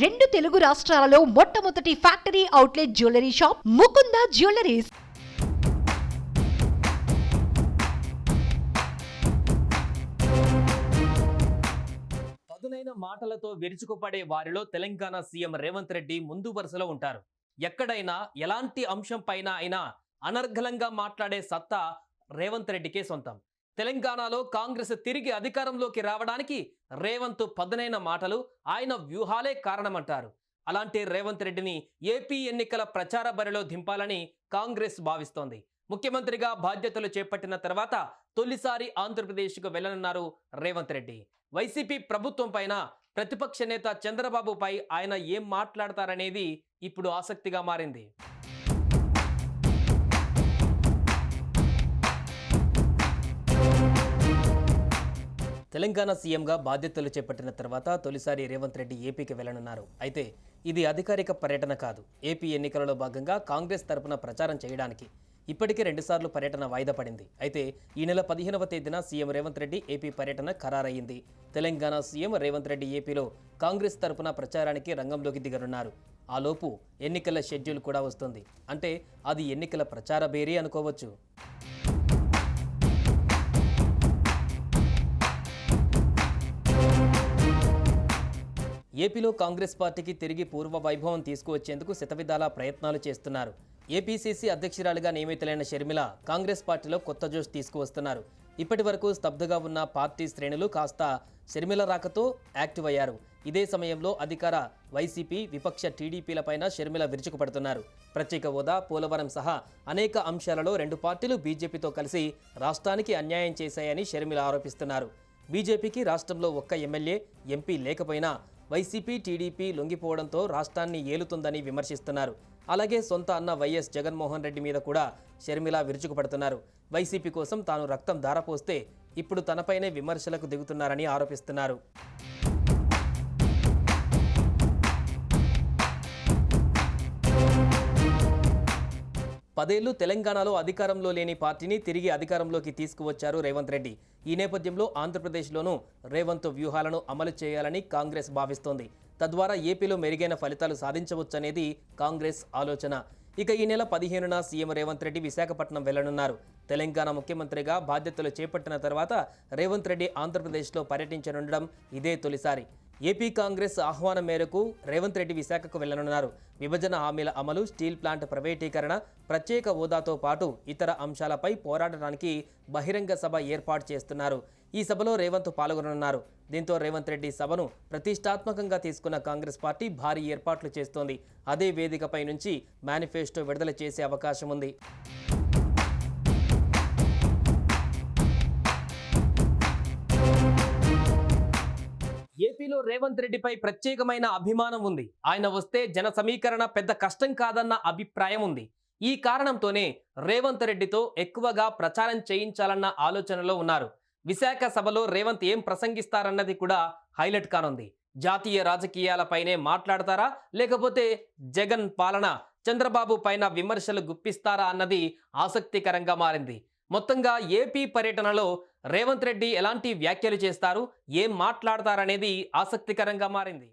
రెండు తెలుగు రాష్ట్రాలలో మొట్టమొదటి factory outlet jewellery shop Mukunda jewelleries. పదునైన మాటలతో విరుచుకుపడే వారిలో తెలంగాణ సీఎం రేవంత్ రెడ్డి ముందు వరుసలో ఉంటారు. ఎక్కడైనా ఎలాంటి అంశం పైన అయినా అనర్ఘలంగా మాట్లాడే సత్తా రేవంత్ రెడ్డికే సొంతం. తెలంగాణలో కాంగ్రెస్ తిరిగి అధికారంలోకి రావడానికి రేవంత్ పదునైన మాటలు ఆయన వ్యూహాలే కారణమంటారు. అలాంటి రేవంత్ రెడ్డిని ఏపీ ఎన్నికల ప్రచార బరిలో దింపాలని కాంగ్రెస్ భావిస్తోంది. ముఖ్యమంత్రిగా బాధ్యతలు చేపట్టిన తర్వాత తొలిసారి ఆంధ్రప్రదేశ్కు వెళ్ళనున్నారు రేవంత్ రెడ్డి. వైసీపీ ప్రభుత్వం పైన ప్రతిపక్ష నేత చంద్రబాబుపై ఆయన ఏం మాట్లాడతారనేది ఇప్పుడు ఆసక్తిగా మారింది. తెలంగాణ సీఎంగా బాధ్యతలు చేపట్టిన తర్వాత తొలిసారి రేవంత్ రెడ్డి ఏపీకి వెళ్ళనున్నారు. అయితే ఇది అధికారిక పర్యటన కాదు. ఏపీ ఎన్నికలలో భాగంగా కాంగ్రెస్ తరపున ప్రచారం చేయడానికి ఇప్పటికే రెండుసార్లు పర్యటన వాయిదా పడింది. అయితే ఈ నెల పదిహేనవ తేదీన సీఎం రేవంత్ రెడ్డి ఏపీ పర్యటన ఖరారయ్యింది. తెలంగాణ సీఎం రేవంత్ రెడ్డి ఏపీలో కాంగ్రెస్ తరపున ప్రచారానికి రంగంలోకి దిగనున్నారు. ఆలోపు ఎన్నికల షెడ్యూల్ కూడా వస్తుంది. అంటే అది ఎన్నికల ప్రచార బేరీ అనుకోవచ్చు. ఏపీలో కాంగ్రెస్ పార్టీకి తిరిగి పూర్వ వైభవం తీసుకువచ్చేందుకు శతవిధాల ప్రయత్నాలు చేస్తున్నారు. ఏపీసీసీ అధ్యక్షురాలుగా నియమితులైన షర్మిల కాంగ్రెస్ పార్టీలో కొత్త జోష్ తీసుకువస్తున్నారు. ఇప్పటి వరకు స్తబ్దుగా ఉన్న పార్టీ శ్రేణులు కాస్త షర్మిల రాకతో యాక్టివ్ అయ్యారు. ఇదే సమయంలో అధికార వైసీపీ విపక్ష టీడీపీలపైన షర్మిల విరుచుకుపడుతున్నారు. ప్రత్యేక హోదా పోలవరం సహా అనేక అంశాలలో రెండు పార్టీలు బీజేపీతో కలిసి రాష్ట్రానికి అన్యాయం చేశాయని షర్మిల ఆరోపిస్తున్నారు. బీజేపీకి రాష్ట్రంలో ఒక్క ఎమ్మెల్యే ఎంపీ లేకపోయినా వైసీపీ టీడీపీ లొంగిపోవడంతో రాష్ట్రాన్ని ఏలుతుందని విమర్శిస్తున్నారు. అలాగే సొంత అన్న వైఎస్ జగన్మోహన్ రెడ్డి మీద కూడా షర్మిల విరుచుకుపడుతున్నారు. వైసీపీ కోసం తాను రక్తం ధారపోస్తే ఇప్పుడు తనపైనే విమర్శలకు దిగుతున్నారని ఆరోపిస్తున్నారు. పదేళ్ళు తెలంగాణలో అధికారంలో లేని పార్టీని తిరిగి అధికారంలోకి తీసుకువచ్చారు రేవంత్ రెడ్డి. ఈ నేపథ్యంలో ఆంధ్రప్రదేశ్లోనూ రేవంత్ వ్యూహాలను అమలు చేయాలని కాంగ్రెస్ భావిస్తోంది. తద్వారా ఏపీలో మెరుగైన ఫలితాలు సాధించవచ్చనేది కాంగ్రెస్ ఆలోచన. ఇక ఈ నెల పదిహేనున సీఎం రేవంత్ రెడ్డి విశాఖపట్నం వెళ్ళనున్నారు. తెలంగాణ ముఖ్యమంత్రిగా బాధ్యతలు చేపట్టిన తర్వాత రేవంత్ రెడ్డి ఆంధ్రప్రదేశ్లో పర్యటించనుండడం ఇదే తొలిసారి. ఏపీ కాంగ్రెస్ ఆహ్వానం మేరకు రేవంత్ రెడ్డి విశాఖకు వెళ్ళనున్నారు విభజన హామీల అమలు స్టీల్ ప్లాంట్ ప్రైవేటీకరణ ప్రత్యేక హోదాతో పాటు ఇతర అంశాలపై పోరాడటానికి బహిరంగ సభ ఏర్పాటు చేస్తున్నారు. ఈ సభలో రేవంత్ పాల్గొననున్నారు. దీంతో రేవంత్ రెడ్డి సభను ప్రతిష్టాత్మకంగా తీసుకున్న కాంగ్రెస్ పార్టీ భారీ ఏర్పాట్లు చేస్తోంది. అదే వేదికపై నుంచి మేనిఫెస్టో విడుదల చేసే అవకాశం ఉంది ఏపీలో రేవంత్ రెడ్డిపై ప్రత్యేకమైన అభిమానం ఉంది. ఆయన వస్తే జన సమీకరణ పెద్ద కష్టం కాదన్న అభిప్రాయం ఉంది. ఈ కారణంతోనే రేవంత్ రెడ్డితో ఎక్కువగా ప్రచారం చేయించాలన్న ఆలోచనలో ఉన్నారు. విశాఖ సభలో రేవంత్ ఏం ప్రసంగిస్తారన్నది కూడా హైలైట్ కానుంది. జాతీయ రాజకీయాలపైనే మాట్లాడతారా? లేకపోతే జగన్ పాలన చంద్రబాబు పైన విమర్శలు గుప్పిస్తారా అన్నది ఆసక్తికరంగా మారింది. మొత్తంగా ఏపీ పర్యటనలో రేవంత్ రెడ్డి ఎలాంటి వ్యాఖ్యలు చేస్తారు? ఏం మాట్లాడతారనేది ఆసక్తికరంగా మారింది.